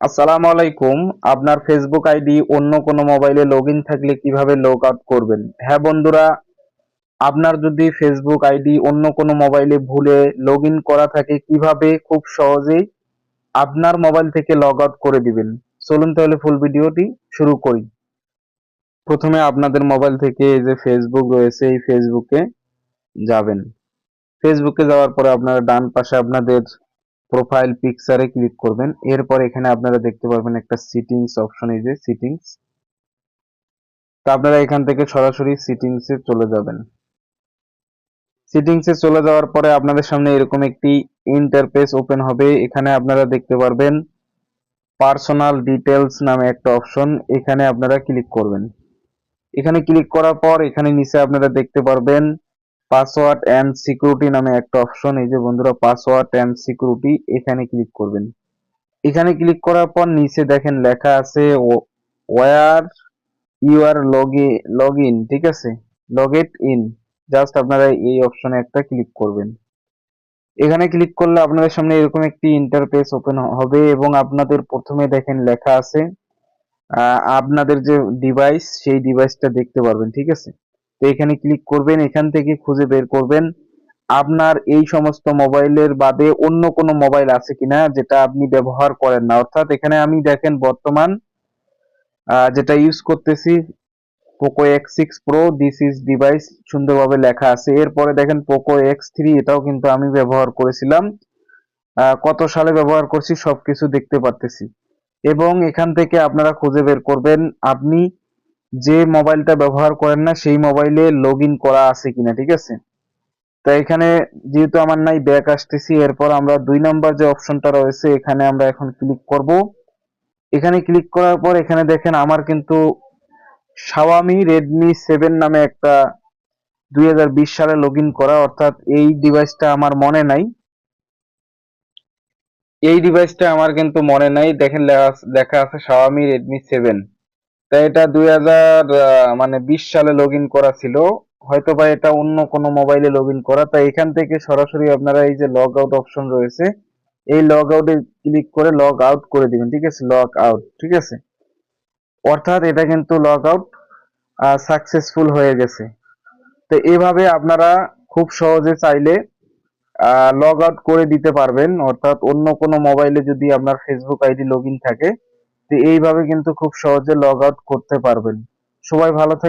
আসসালামু আলাইকুম। আপনার ফেসবুক আইডি অন্য কোনো মোবাইলে লগ থাকলে কীভাবে লগ আউট করবেন? হ্যাঁ বন্ধুরা, আপনার যদি ফেসবুক আইডি অন্য কোনো মোবাইলে ভুলে লগ করা থাকে, কীভাবে? খুব সহজেই আপনার মোবাইল থেকে লগ আউট করে দিবেন। চলুন তাহলে ফুল ভিডিওটি শুরু করি। প্রথমে আপনাদের মোবাইল থেকে যে ফেসবুক রয়েছে, এই ফেসবুকে যাবেন। ফেসবুকে যাওয়ার পরে আপনারা ডান পাশে আপনাদের প্রোফাইল পিকচারে ক্লিক করবেন। এরপর এখানে আপনারা দেখতে পারবেন একটা সিটিংস অপশন এই যে সিটিংস তো আপনারা এখান থেকে সরাসরি সিটিংসে চলে যাবেন। সিটিংসে চলে যাওয়ার পরে আপনাদের সামনে এরকম একটি ইন্টারফেস ওপেন হবে। এখানে আপনারা দেখতে পারবেন পার্সোনাল ডিটেলস নামে একটা অপশন এখানে আপনারা ক্লিক করবেন। এখানে ক্লিক করার পর এখানে নিচে আপনারা দেখতে পারবেন পাসওয়ার্ড অ্যান্ড সিকিউরিটি নামে একটা অপশন এই যে বন্ধুরা পাসওয়ার্ড অ্যান্ড সিকিউরিটি এখানে ক্লিক করবেন। এখানে ক্লিক করার পর নিচে দেখেন লেখা আছে ওয়ার ইউ আর লগে লগ ইন ঠিক আছে? লগ ইট ইন জাস্ট আপনারা এই অপশনে একটা ক্লিক করবেন। এখানে ক্লিক করলে আপনাদের সামনে এরকম একটি ইন্টারফেস ওপেন হবে এবং আপনাদের প্রথমে দেখেন লেখা আছে আপনাদের যে ডিভাইস সেই ডিভাইসটা দেখতে পারবেন, ঠিক আছে? তো এখানে ক্লিক করবেন, এখান থেকে খুঁজে বের করবেন। আপনার এই সমস্ত মোবাইলের বাদে অন্য কোনো মোবাইল আছে কিনা যেটা আপনি ব্যবহার করেন না। অর্থাৎ এখানে আমি দেখেন বর্তমান যেটা ইউজ করতেছি Poco X six pro this is device সুন্দরভাবে লেখা আছে। এরপরে দেখেন পোকো এক্স থ্রি এটাও কিন্তু আমি ব্যবহার করেছিলাম। কত সালে ব্যবহার করছি সবকিছু দেখতে পারতেছি। এবং এখান থেকে আপনারা খুঁজে বের করবেন, আপনি যে মোবাইলটা ব্যবহার করেন না, সেই মোবাইলে লগ করা আছে কিনা, ঠিক আছে? তো এখানে যেহেতু আমার নাই ব্যাক আসতেছি, এরপর আমরা দুই নম্বর যে অপশনটা রয়েছে, এখানে আমরা এখন ক্লিক করব। এখানে ক্লিক করার পর এখানে দেখেন আমার কিন্তু Xiaomi Redmi 7 নামে একটা দুই হাজার বিশ সালে লগ করা, অর্থাৎ এই ডিভাইসটা আমার মনে নাই। এই ডিভাইসটা আমার কিন্তু মনে নাই। দেখেন লেখা- আছে Xiaomi রেডমি 7 তা এটা দুই হাজার মানে বিশ সালে লগ করা ছিল। হয়তো বা এটা অন্য কোনো মোবাইলে লগ করা। তাই এখান থেকে সরাসরি আপনারা এই যে লগ আউট অপশন রয়েছে, এই লগ আউটে ক্লিক করে লগ আউট করে দিবেন, ঠিক আছে? লগ আউট ঠিক আছে? অর্থাৎ এটা কিন্তু লগ আউট সাকসেসফুল হয়ে গেছে। তো এভাবে আপনারা খুব সহজে চাইলে লগ আউট করে দিতে পারবেন। অর্থাৎ অন্য কোনো মোবাইলে যদি আপনার ফেসবুক আইডি লগ থাকে এইভাবে কিন্তু খুব সহজে লগ আউট করতে পারবেন। সবাই ভালো থাকবেন